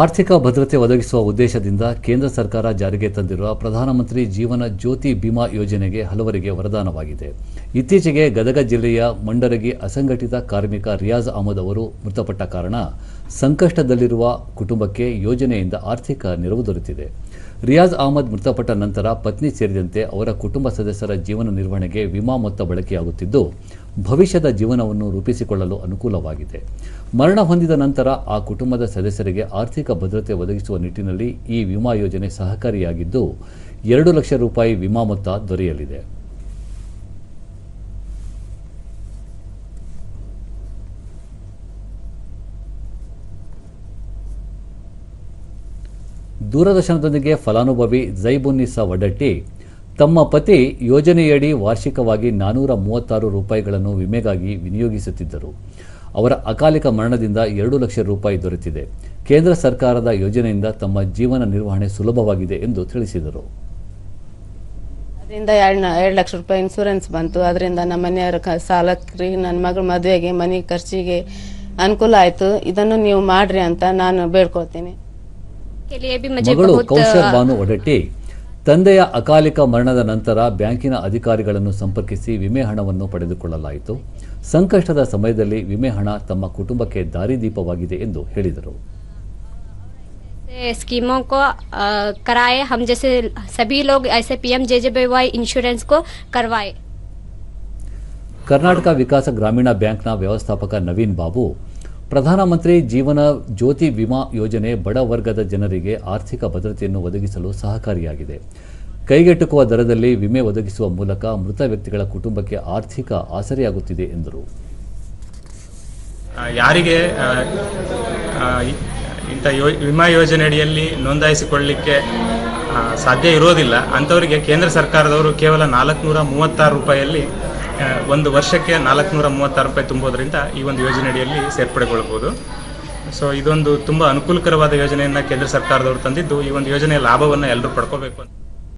ಆರ್ಥಿಕ ಭದ್ರತೆ ಒದಗಿಸುವ ಉದ್ದೇಶದಿಂದ ಕೇಂದ್ರ ಸರ್ಕಾರ ಜಾರಿಗೆ ತಂದಿರುವ ಪ್ರಧಾನಮಂತ್ರಿ ಜೀವನ ಜ್ಯೋತಿ ಬಿಮಾ ಯೋಜನೆಗೆ ಹಲವರಿಗೆ ವರದಾನವಾಗಿದೆ. ಇತ್ತೀಚೆಗೆ ಗದಗ ಜಿಲ್ಲೆಯ ಮಂಡರಗಿ ಅಸಂಘಟಿತ ಕಾರ್ಮಿಕ ರಿಯಾಜ್ ಅಹಮದ್ ಅವರು ಮೃತಪಟ್ಟ ಕಾರಣ ಸಂಕಷ್ಟದಲ್ಲಿರುವ ಕುಟುಂಬಕ್ಕೆ ಯೋಜನೆಯಿಂದ ಆರ್ಥಿಕ ನೆರವು ದೊರೆತಿದೆ. ರಿಯಾಜ್ ಅಹಮದ್ ಮೃತಪಟ್ಟ ನಂತರ ಪತ್ನಿ ಸೇರಿದಂತೆ ಅವರ ಕುಟುಂಬ ಸದಸ್ಯರ ಜೀವನ ನಿರ್ವಹಣೆಗೆ ವಿಮಾ ಮೊತ್ತ ಬಳಕೆಯಾಗುತ್ತಿದ್ದು, ಭವಿಷ್ಯದ ಜೀವನವನ್ನು ರೂಪಿಸಿಕೊಳ್ಳಲು ಅನುಕೂಲವಾಗಿದೆ. ಮರಣ ಹೊಂದಿದ ನಂತರ ಆ ಕುಟುಂಬದ ಸದಸ್ಯರಿಗೆ ಆರ್ಥಿಕ ಭದ್ರತೆ ಒದಗಿಸುವ ನಿಟ್ಟಿನಲ್ಲಿ ಈ ವಿಮಾ ಯೋಜನೆ ಸಹಕಾರಿಯಾಗಿದ್ದು, ಎರಡು ಲಕ್ಷ ರೂಪಾಯಿ ವಿಮಾ ಮೊತ್ತ ದೊರೆಯಲಿದೆ. ದೂರದರ್ಶನದೊಂದಿಗೆ ಫಲಾನುಭವಿ ಜೈಬುನ್ನಿಸಾ ವಡಟ್ಟಿ ತಮ್ಮ ಪತಿ ಯೋಜನೆಯಡಿ ವಾರ್ಷಿಕವಾಗಿ ನಾನ್ನೂರ ಮೂವತ್ತಾರು ರೂಪಾಯಿಗಳನ್ನು ವಿಮೆಗಾಗಿ ವಿನಿಯೋಗಿಸುತ್ತಿದ್ದರು. ಅವರ ಅಕಾಲಿಕ ಮರಣದಿಂದ ಎರಡು ಲಕ್ಷ ರೂಪಾಯಿ ದೊರೆತಿದೆ. ಕೇಂದ್ರ ಸರ್ಕಾರದ ಯೋಜನೆಯಿಂದ ತಮ್ಮ ಜೀವನ ನಿರ್ವಹಣೆ ಸುಲಭವಾಗಿದೆ ಎಂದು ತಿಳಿಸಿದರು. ಅದರಿಂದ ಎರಡು ಎರಡು ಲಕ್ಷ ರೂಪಾಯಿ ಇನ್ಸೂರೆನ್ಸ್ ಬಂತು. ಅದರಿಂದ ನಮ್ಮ ಮನೆಯವರ ಕ ಸಾಲಕ್ಕೆ ನನ್ನ ಮಗಳ ಮದುವೆಗೆ, ಮನೆ ಖರ್ಚಿಗೆ ಅನುಕೂಲ ಆಯಿತು. ಇದನ್ನು ನೀವು ಮಾಡ್ರಿ ಅಂತ ನಾನು ಬೇಡ್ಕೊಳ್ತೀನಿ. ಮಗಳು बहुत ಕೌಶರ್ ಬಾನು ಒಡಟ್ಟಿ ತಂದೆಯ ಅಕಾಲಿಕ ಮರಣದ ನಂತರ ಬ್ಯಾಂಕಿನ ಅಧಿಕಾರಿಗಳನ್ನು ಸಂಪರ್ಕಿಸಿ ವಿಮೆ ಹಣವನ್ನು ಪಡೆದುಕೊಳ್ಳಲಾಯಿತು ಸಂಕಷ್ಟದ ಸಮಯದಲ್ಲಿ ವಿಮೆ ಹಣ ತಮ್ಮ ಕುಟುಂಬಕ್ಕೆ ದಾರಿದೀಪವಾಗಿದೆ ಎಂದು ಹೇಳಿದರು से स्कीमों को अ, कराए हम जैसे सभी लोग ऐसे पीएम जेजेबीवाई इंश्योरेंस को करवाए ಕರ್ನಾಟಕ ವಿಕಾಸ ಗ್ರಾಮೀಣ ಬ್ಯಾಂಕ್ನ ವ್ಯವಸ್ಥಾಪಕ ನವೀನ್ ಬಾಬು ಪ್ರಧಾನಮಂತ್ರಿ ಜೀವನ ಜ್ಯೋತಿ ವಿಮಾ ಯೋಜನೆ ಬಡ ವರ್ಗದ ಜನರಿಗೆ ಆರ್ಥಿಕ ಭದ್ರತೆಯನ್ನು ಒದಗಿಸಲು ಸಹಕಾರಿಯಾಗಿದೆ. ಕೈಗೆಟುಕುವ ದರದಲ್ಲಿ ವಿಮೆ ಒದಗಿಸುವ ಮೂಲಕ ಮೃತ ವ್ಯಕ್ತಿಗಳ ಕುಟುಂಬಕ್ಕೆ ಆರ್ಥಿಕ ಆಸರೆಯಾಗುತ್ತಿದೆ ಎಂದರು. ಯಾರಿಗೆ ಇಂಥ ಯೋ ವಿಮಾ ಯೋಜನೆ ಅಡಿಯಲ್ಲಿ ನೋಂದಾಯಿಸಿಕೊಳ್ಳಲಿಕ್ಕೆ ಸಾಧ್ಯ ಇರೋದಿಲ್ಲ. ಅಂಥವರಿಗೆ ಕೇಂದ್ರ ಸರ್ಕಾರದವರು ಕೇವಲ ನಾಲ್ಕುನೂರ ಮೂವತ್ತಾರು ರೂಪಾಯಿಯಲ್ಲಿ ಆ, ಒಂದು ವರ್ಷಕ್ಕೆ ನಾಲ್ಕುನೂರ ಮೂವತ್ತಾರು ರೂಪಾಯಿ ತುಂಬೋದ್ರಿಂದ ಈ ಒಂದು ಯೋಜನೆ ಅಡಿಯಲ್ಲಿ ಸೇರ್ಪಡೆಗೊಳ್ಬೋದು ಸೊ ಇದೊಂದು ತುಂಬ ಅನುಕೂಲಕರವಾದ ಯೋಜನೆಯನ್ನು ಕೇಂದ್ರ ಸರ್ಕಾರದವರು ತಂದಿದ್ದು, ಈ ಒಂದು ಯೋಜನೆಯ ಲಾಭವನ್ನು ಎಲ್ಲರೂ ಪಡ್ಕೋಬೇಕು